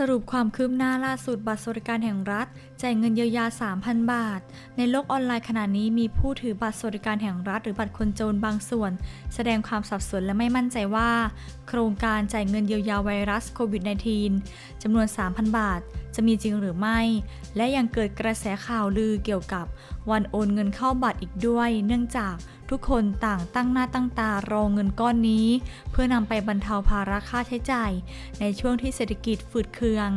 สรุปความคืบหน้าล่าสุดบัตรสวัสดิการแห่งรัฐแจ่ายเงินเยียวยา 3,000 บาท ในโลกออนไลน์ขณะนี้มีผู้ถือบัตรสวัสดิการแห่งรัฐ หรือบัตรคนจนบางส่วน แสดงความสับสนและไม่มั่นใจว่า โครงการจ่ายเงินเยียวยาไวรัสโควิด -19 จำนวน 3,000 บาท จะมีจริงหรือไม่ และยังเกิดกระแสข่าวลือเกี่ยวกับวันโอนเงินเข้าบัตรอีกด้วย เนื่องจาก ทุกคนต่างตั้งหน้าตั้งตารอเงินก้อนนี้ เพื่อนำไปบรรเทาภาระค่าใช้จ่าย ในช่วงที่เศรษฐกิจฝืดเคือง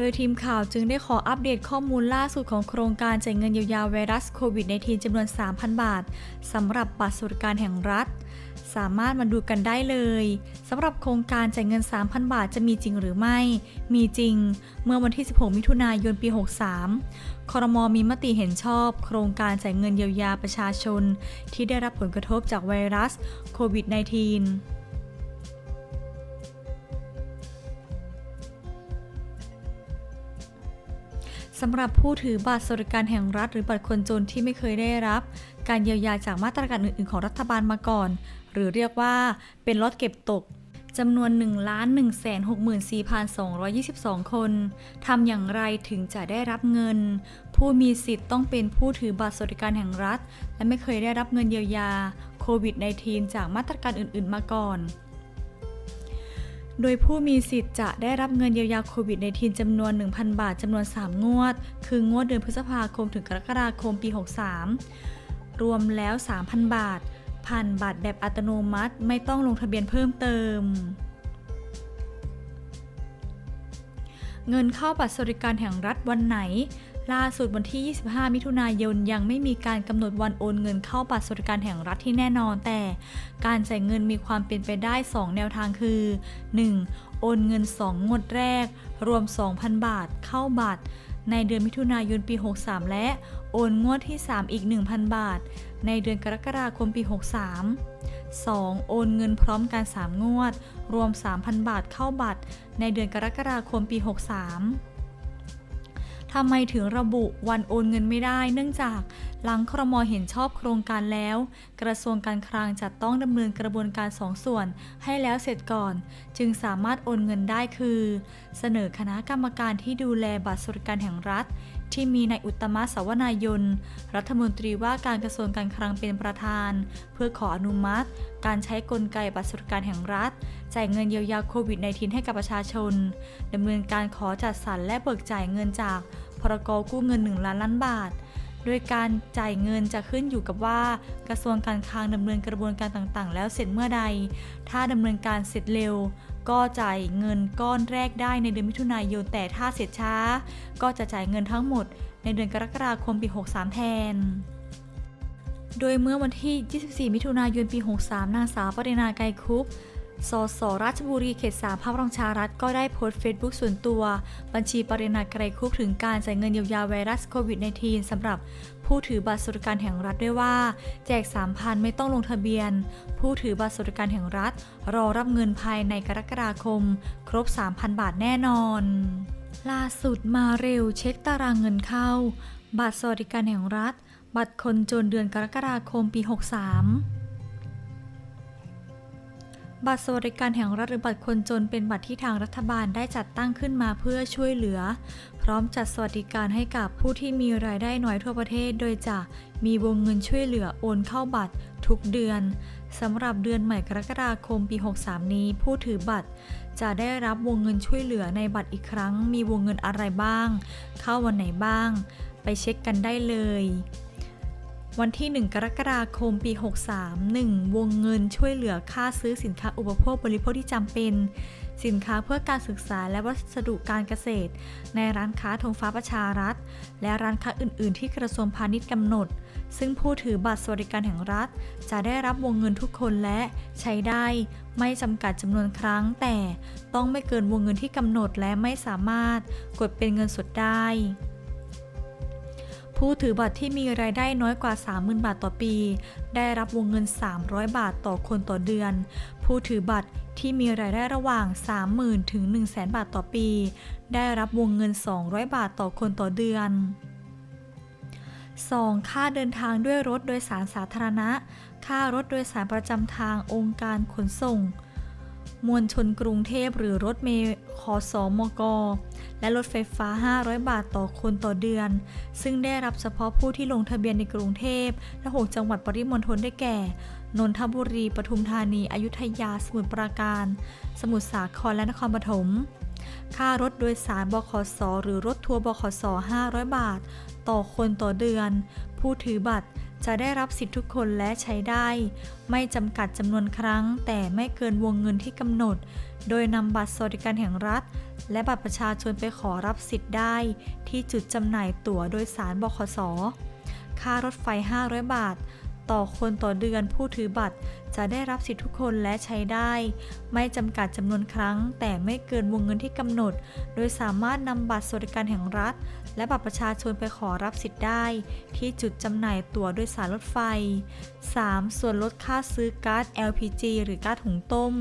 โดยทีมข่าวจึงได้ขออัปเดตข้อมูลล่าสุดของโครงการจ่ายเงินเยียวยาไวรัสโควิด -19 จำนวน 3,000 บาทสำหรับบัตรสวัสดิการแห่งรัฐ สามารถมาดูกันได้เลยสำหรับโครงการจ่ายเงิน 3,000 บาทจะมีจริงหรือไม่ มีจริง เมื่อวันที่ 16 มิถุนายนปี 63 ครมมีมติเห็นชอบ โครงการจ่ายเงินเยียวยาประชาชน ที่ได้รับผลกระทบจากไวรัสโควิด -19 สำหรับผู้ถือบัตรสวัสดิการแห่งรัฐ หรือบัตรคนจนที่ไม่เคยได้รับ การเยียวยาจากมาตรการอื่น ๆ ของรัฐบาลมาก่อน หรือเรียกว่าเป็นลดเก็บตกจำนวน 1 1 6 4 2 2 2 คน ทำอย่างไรถึงจะได้รับเงิน ผู้มีสิทธิ์ต้องเป็นผู้ถือบัตรสวัสดิการแห่งรัฐ และไม่เคยได้รับเงินเยียวยาโควิด -19 จากมาตรการอื่น ๆ มาก่อน โดยผู้มีสิทธิ์จะได้รับเงินเยียวยาโควิด -19 จำนวน 1,000 บาทจำนวน 3 งวด คืองวดเดือนพฤษภาคมถึงกรกฎาคมปี 63 รวมแล้ว 3,000 บาท ผ่านบัตรแบบอัตโนมัติไม่ต้องลงทะเบียนเพิ่มเติม เงินเข้าบัตรสวัสดิการแห่งรัฐวันไหน ล่าสุดวันที่ 25 มิถุนายนยังไม่มีการกำหนดวันโอนเงินเข้าบัตรสวัสดิการแห่งรัฐที่แน่นอน แต่การจ่ายเงินมีความเป็นไปได้ 2 แนวทางคือ 1. โอนเงิน 2 งวดแรก รวม 2,000 บาทเข้าบัตร ในเดือนมิถุนายนปี 63 และโอนงวดที่ 3 อีก 1,000 บาท ในเดือนกรกฎาคมปี 63 2. โอนเงินพร้อมกัน 3 งวด รวม 3,000 บาทเข้าบัตร ในเดือนกรกฎาคมปี 63 ทำไมถึงระบุวันโอนเงินไม่ได้ เนื่องจากหลังครมเห็นชอบโครงการแล้ว กระทรวงการคลังจะต้องดำเนินกระบวนการสองส่วน ให้แล้วเสร็จก่อน จึงสามารถโอนเงินได้คือ เสนอคณะกรรมการที่ดูแลบัตรสวัสดิการแห่งรัฐ ที่มีนายอุตมะสวนายน รัฐมนตรีว่าการกระทรวงการคลังเป็นประธาน เพื่อขออนุมัติ การใช้กลไกบัตรสวัสดิการแห่งรัฐ จ่ายเงินเยียวยาโควิด -19 ให้กับประชาชนดำเนินการขอจัดสรรและเบิกจ่ายเงินจากพรกกู้เงิน 1 ล้านล้านบาท โดยการจ่ายเงินจะขึ้นอยู่กับว่ากระทรวงการคลังดำเนินกระบวนการต่างๆ แล้วเสร็จเมื่อใด ถ้าดำเนินการเสร็จเร็ว ก็จ่ายเงินก้อนแรกได้ในเดือนมิถุนายนแต่ถ้าเสร็จช้า ก็จะจ่ายเงินทั้งหมด ในเดือนกรกฎาคมปี 63 แทนโดยเมื่อวันที่ 24 มิถุนายน ปี 63 นางสาวปรินาไกรคุป สสราชบุรีเขตสามพระบรมชารัฐก็ได้โพสต์เฟซบุ๊กส่วนตัว บัญชีปรินาไกรคุปถึงการจ่ายเงินเยียวยาไวรัสโควิด -19 สำหรับผู้ถือบัตรสวัสดิการแห่งรัฐด้วยว่า แจก 3,000 ไม่ต้องลงทะเบียน ผู้ถือบัตรสวัสดิการแห่งรัฐ รอรับเงินภายในกรกฎาคม ครบ 3,000 บาทแน่นอน ล่าสุดมาเร็วเช็คตารางเงินเข้า บัตรสวัสดิการแห่งรัฐ บัตรคนจนเดือนกรกฎาคมปี 63 บัตรสวัสดิการแห่งรัฐหรือบัตรคนจนเป็นบัตรที่ทางรัฐบาลได้จัดตั้งขึ้นมาเพื่อช่วยเหลือ พร้อมจัดสวัสดิการให้กับผู้ที่มีรายได้น้อยทั่วประเทศ โดยจะมีวงเงินช่วยเหลือโอนเข้าบัตรทุกเดือนสำหรับเดือนใหม่กรกฎาคมปี 63 นี้ ผู้ถือบัตร จะได้รับวงเงินช่วยเหลือในบัตรอีกครั้ง มีวงเงินอะไรบ้าง เข้าวันไหนบ้าง ไปเช็คกันได้เลย วันที่ 1 กรกฎาคม ปี 63 1. วงเงินช่วยเหลือค่าซื้อสินค้าอุปโภคบริโภคที่จำเป็น สินค้าเพื่อการศึกษาและวัสดุการเกษตร ในร้านค้าธงฟ้าประชารัฐ และร้านค้าอื่น ๆ ที่กระทรวงพาณิชย์กำหนด ซึ่งผู้ถือบัตรสวัสดิการแห่งรัฐ จะได้รับวงเงินทุกคนและใช้ได้ ไม่จำกัดจำนวนครั้ง แต่ต้องไม่เกินวงเงินที่กำหนดและไม่สามารถกดเป็นเงินสดได้ ผู้ถือบัตรที่มีรายได้น้อยกว่า 30,000 บาทต่อปี ได้รับวงเงิน 300 บาทต่อคนต่อเดือน ผู้ถือบัตรที่มีรายได้ระหว่าง 30,000 ถึง 100,000 บาทต่อปี ได้รับวงเงิน 200 บาทต่อคนต่อเดือน 2. ค่าเดินทางด้วยรถโดยสารสาธารณะ ค่ารถโดยสารประจำทางองค์การขนส่ง มวลชนกรุงเทพหรือรถเมล์ขอสอมก และรถไฟฟ้า 500 บาทต่อคนต่อเดือน ซึ่งได้รับเฉพาะผู้ที่ลงทะเบียนในกรุงเทพและ6จังหวัดปริมณฑลได้แก่ นนทบุรี ปทุมธานี อยุธยา สมุทรปราการ สมุทรสาคร และนครปฐม ค่ารถโดยสารบขส หรือรถทัวร์บขส 500 บาท ต่อคนต่อเดือน ผู้ถือบัตร จะได้รับสิทธิทุกคนและใช้ได้ ไม่จำกัดจำนวนครั้ง แต่ไม่เกินวงเงินที่กำหนด โดยนำบัตรสวัสดิการแห่งรัฐ และบัตรประชาชนไปขอรับสิทธิ์ได้ ที่จุดจำหน่ายตั๋วโดยสารบขส ค่ารถไฟ 500 บาท ต่อคนต่อเดือนผู้ถือบัตร จะได้รับสิทธิทุกคนและใช้ได้ ไม่จำกัดจำนวนครั้ง แต่ไม่เกินวงเงินที่กำหนด โดยสามารถนำบัตรสวัสดิการแห่งรัฐ และบัตรประชาชนไปขอรับสิทธิ์ได้ ที่จุดจำหน่ายตั๋วโดยสารรถไฟ 3. ส่วนลดค่าซื้อก๊าซ LPG หรือก๊าซหุงต้ม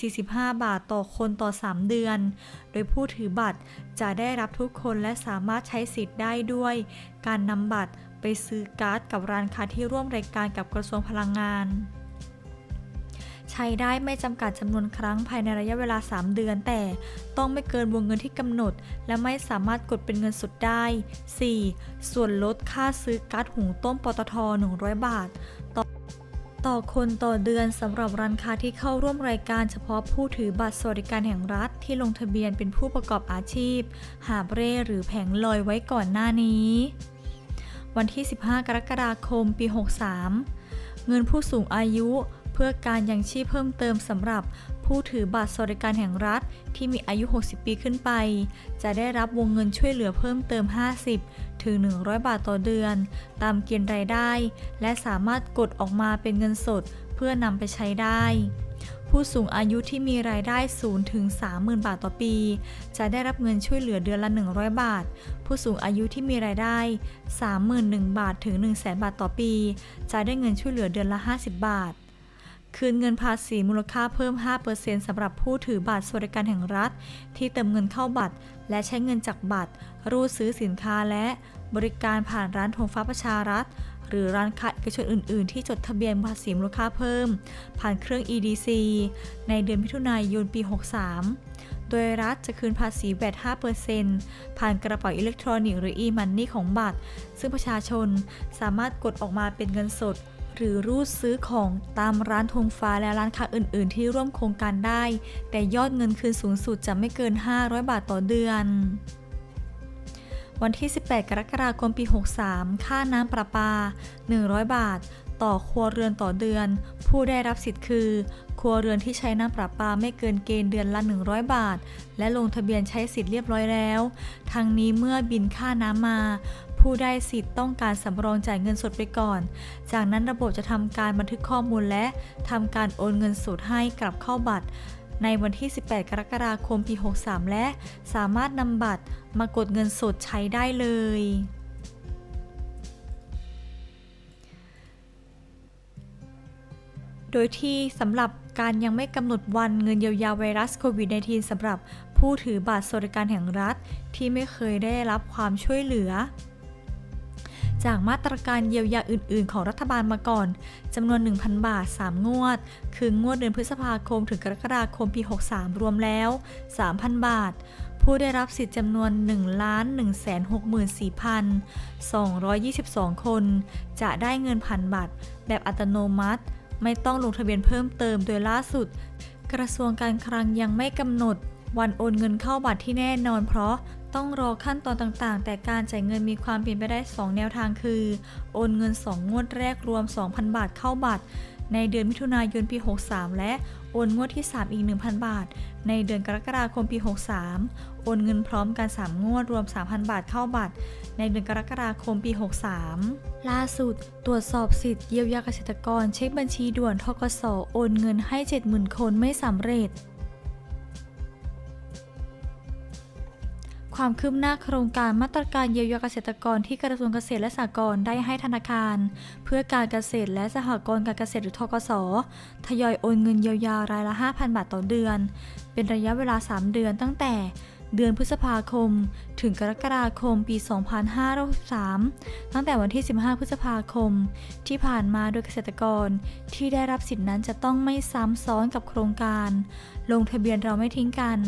45 บาทต่อคนต่อ 3 เดือน โดยผู้ถือบัตรจะได้รับทุกคนและสามารถใช้สิทธิ์ได้ด้วย การนำบัตร ไปซื้อก๊าซกับร้านค้าที่ร่วมรายการกับกระทรวงพลังงาน ใช้ได้ไม่จำกัดจำนวนครั้งภายในระยะเวลา 3 เดือน แต่ต้องไม่เกินวงเงินที่กำหนด และไม่สามารถกดเป็นเงินสดได้ 4. ส่วนลดค่าซื้อก๊าซหุงต้มปตท 100 บาท ต่อต่อคนต่อเดือนสำหรับร้านค้าที่เข้าร่วมรายการเฉพาะผู้ถือบัตรสวัสดิการแห่งรัฐที่ลงทะเบียนเป็นผู้ประกอบอาชีพ หาบเร่หรือแผงลอยไว้ก่อนหน้านี้ วันที่ 15 กรกฎาคม ปี 63 เงินผู้สูงอายุเพื่อการยังชีพเพิ่มเติมสำหรับผู้ถือบัตรสวัสดิการแห่งรัฐที่มีอายุ 60 ปีขึ้นไป จะได้รับวงเงินช่วยเหลือเพิ่มเติม 50 ถึง 100 บาทต่อเดือน ตามเกณฑ์รายได้ และสามารถกดออกมาเป็นเงินสดเพื่อนำไปใช้ได้ ผู้สูงอายุที่มีรายได้สูงถึง30,000 บาทต่อปี จะได้รับเงินช่วยเหลือเดือนละ 100 บาท ผู้สูงอายุที่มีรายได้ 31,000 บาทถึง 100,000 บาทต่อปี จะได้เงินช่วยเหลือเดือนละ 50 บาท คืนเงินภาษีมูลค่าเพิ่ม 5%สำหรับผู้ถือบัตรสวัสดิการแห่งรัฐ ที่เติมเงินเข้าบัตร และใช้เงินจากบัตร รูดซื้อสินค้าและบริการผ่านร้านธงฟ้าประชารัฐ หรือร้านค้าเอกชนอื่น ๆ ที่จดทะเบียนภาษีมูลค่าเพิ่ม ผ่านเครื่อง EDC ในเดือนมิถุนายนปี 63 โดยรัฐจะคืนภาษีแวด5%ผ่านกระเป๋าอิเล็กทรอนิกส์หรือ e-money ของบัตร ซึ่งประชาชนสามารถกดออกมาเป็นเงินสด หรือรูดซื้อของตามร้านธงฟ้าและร้านค้าอื่น ๆ ที่ร่วมโครงการได้ แต่ยอดเงินคืนสูงสุดจะไม่เกิน 500 บาทต่อเดือน วันที่ 18 กรกฎาคมปี 63 ค่าน้ำประปา 100 บาท ต่อครัวเรือนต่อเดือน ผู้ได้รับสิทธิ์คือ ครัวเรือนที่ใช้น้ำประปาไม่เกินเกณฑ์เดือนละ 100 บาท และลงทะเบียนใช้สิทธิ์เรียบร้อยแล้วทางนี้เมื่อบินค่าน้ำมาผู้ได้สิทธิ์ต้องการสำรองจ่ายเงินสดไปก่อน จากนั้นระบบจะทำการบันทึกข้อมูลและทำการโอนเงินสดให้กลับเข้าบัตร ในวันที่ 18 กรกฎาคมปี 63 และสามารถนำบัตรมากดเงินสดใช้ได้เลย โดยที่สำหรับการยังไม่กำหนดวันเงินเยียวยาไวรัสโควิด -19 สำหรับผู้ถือบัตรสวัสดิการแห่งรัฐที่ไม่เคยได้รับความช่วยเหลือ จากมาตรการเยียวยาอื่น ๆ ของรัฐบาลมาก่อนจำนวน 1,000 บาท 3 งวด คืองวดเดือนพฤษภาคมถึงกรกฎาคมปี 63 รวมแล้ว 3,000 บาท ผู้ได้รับสิทธิ์จำนวน 1,164,222 คน จะได้เงินพันบาทแบบอัตโนมัติ ไม่ต้องลงทะเบียนเพิ่มเติมโดยล่าสุด กระทรวงการคลังยังไม่กำหนด วันโอนเงินเข้าบัตรที่แน่นอนเพราะต้องรอขั้นตอนต่างๆ แต่การจ่ายเงินมีความเป็นไปได้ 2 แนวทางคือ โอนเงิน 2 งวดแรกรวม 2,000 บาทเข้าบัตร ในเดือนมิถุนายนปี 63 และโอนงวดที่ 3 อีก 1,000 บาท ในเดือนกรกฎาคมปี 63 โอนเงินพร้อมกัน 3 งวดรวม 3,000 บาทเข้าบัตร ในเดือนกรกฎาคมปี 63 ล่าสุด ตรวจสอบสิทธิ์เยียวยาเกษตรกร เช็คบัญชีด่วนทกสโอนเงินให้ 70,000 คนไม่สำเร็จ ความคืบหน้าโครงการมาตรการเยียวยาเกษตรกรที่กระทรวงเกษตรและสหกรณ์ได้ให้ธนาคาร เพื่อการเกษตรและสหกรณ์การเกษตรหรือทกสทยอยโอนเงินเยียวยารายละ 5,000 บาทต่อเดือน เป็นระยะเวลา 3 เดือนตั้งแต่เดือนพฤษภาคม ถึงกรกฎาคมปี 2563 ตั้งแต่วันที่ 15 พฤษภาคม ที่ผ่านมาโดยเกษตรกรที่ได้รับสิทธินั้นจะต้องไม่ซ้ำซ้อนกับโครงการ ลงทะเบียนเราไม่ทิ้งกัน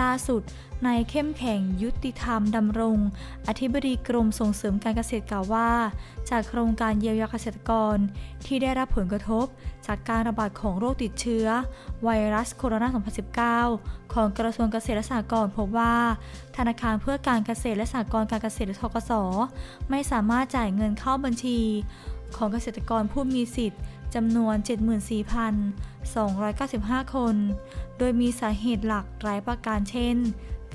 ล่าสุดนายเข้มแข็งยุติธรรมดำรง อธิบดีกรมส่งเสริมการเกษตรกล่าวว่า จากโครงการเยียวยาเกษตรกร ที่ได้รับผลกระทบ จากการระบาดของโรคติดเชื้อ ไวรัสโคโรนา 2019 ของกระทรวงเกษตรและสหกรณ์พบว่า ธนาคารเพื่อการเกษตรและสหกรณ์การเกษตรหรือทกส ไม่สามารถจ่ายเงินเข้าบัญชี ของเกษตรกรผู้มีสิทธิ์จำนวน 74,295 คน โดยมีสาเหตุหลักหลายประการเช่น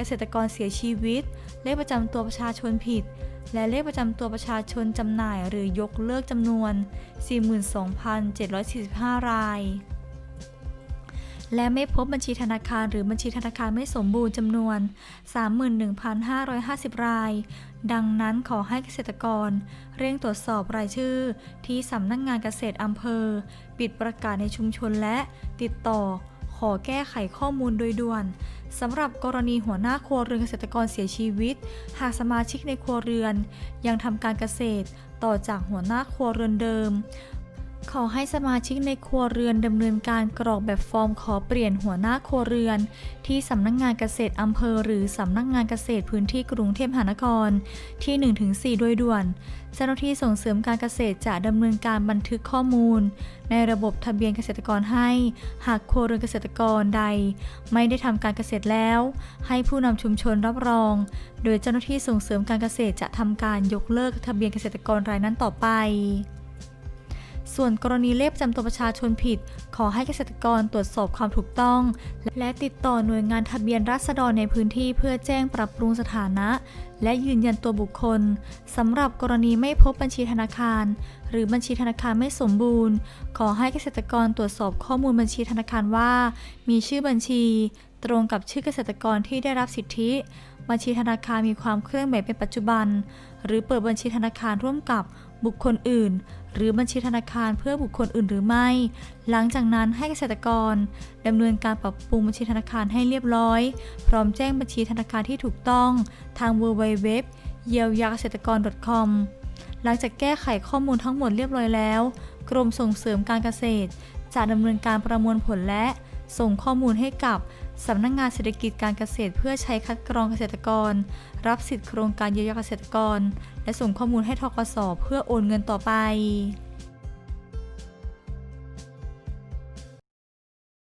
กษตรกรเสียชีวิต เลขประจำตัวประชาชนผิด และเลขประจำตัวประชาชนจำหน่ายหรือยกเลิกจำนวน 42,745 ราย และไม่พบบัญชีธนาคารหรือบัญชีธนาคารไม่สมบูรณ์จำนวน 31,550 ราย ดังนั้นขอให้เกษตรกร เร่งตรวจสอบรายชื่อ ที่สำนักงงานเกษตรอำเภอ ปิดประกาศในชุมชนและติดต่อ อแก้ไขข้อมูลโดยด่วนสำหรับกรณีหัวหน้าครัวเรือนเกษตรกรเสียชีวิต หากสมาชิกในครัวเรือน ยังทำการเกษตรต่อจากหัวหน้าครัวเรือนเดิม ขอให้สมาชิกในครัวเรือนดำเนินการกรอกแบบฟอร์มขอเปลี่ยนหัวหน้าครัวเรือน ที่สำนักงงานเกษตรอำเภอ หรือสำนักงานเกษตรพื้นที่กรุงเทพมหานคร ที่ 1-4 โดยด่วนเจ้าหน้าที่ส่งเสริมการเกษตรจะดำเนินการบันทึกข้อมูล ในระบบทะเบียนเกษตรกรให้ หากครัวเรือนเกษตรกรใด ไม่ได้ทำการเกษตรแล้ว ให้ผู้นำชุมชนรับรอง โดยเจ้าหน้าที่ส่งเสริมการเกษตรจะทำการยกเลิกทะเบียนเกษตรกรรายนั้นต่อไป ส่วนกรณีเลขประจำตัวประชาชนผิด ขอให้เกษตรกรตรวจสอบความถูกต้อง และติดต่อหน่วยงานทะเบียนราษฎรในพื้นที่เพื่อแจ้งปรับปรุงสถานะ และยืนยันตัวบุคคลสำหรับกรณีไม่พบบัญชีธนาคาร หรือบัญชีธนาคารไม่สมบูรณ์ ขอให้เกษตรกรตรวจสอบข้อมูลบัญชีธนาคารว่า มีชื่อบัญชี ตรงกับชื่อเกษตรกรที่ได้รับสิทธิบัญชีธนาคารมีความเคลื่อนไหวเป็นปัจจุบัน หรือเปิดบัญชีธนาคารร่วมกับ บุคคลอื่น หรือบัญชีธนาคารเพื่อบุคคลอื่นหรือไม่ หลังจากนั้นให้เกษตรกรดำเนินการปรับปรุงบัญชีธนาคารให้เรียบร้อย พร้อมแจ้งบัญชีธนาคารที่ถูกต้องทาง www เยียวยาเกษตรกร .com หลังจากแก้ไขข้อมูลทั้งหมดเรียบร้อยแล้ว กรมส่งเสริมการเกษตร จะดำเนินการประมวลผลและส่งข้อมูลให้กับ สำนักงงานเศรษฐกิจการเกษตร เพื่อใช้คัดกรองเกษตรกร รับสิทธิโครงการเยียวยาเกษตรกร และส่งข้อมูลให้ทกสเพื่อโอนเงินต่อไป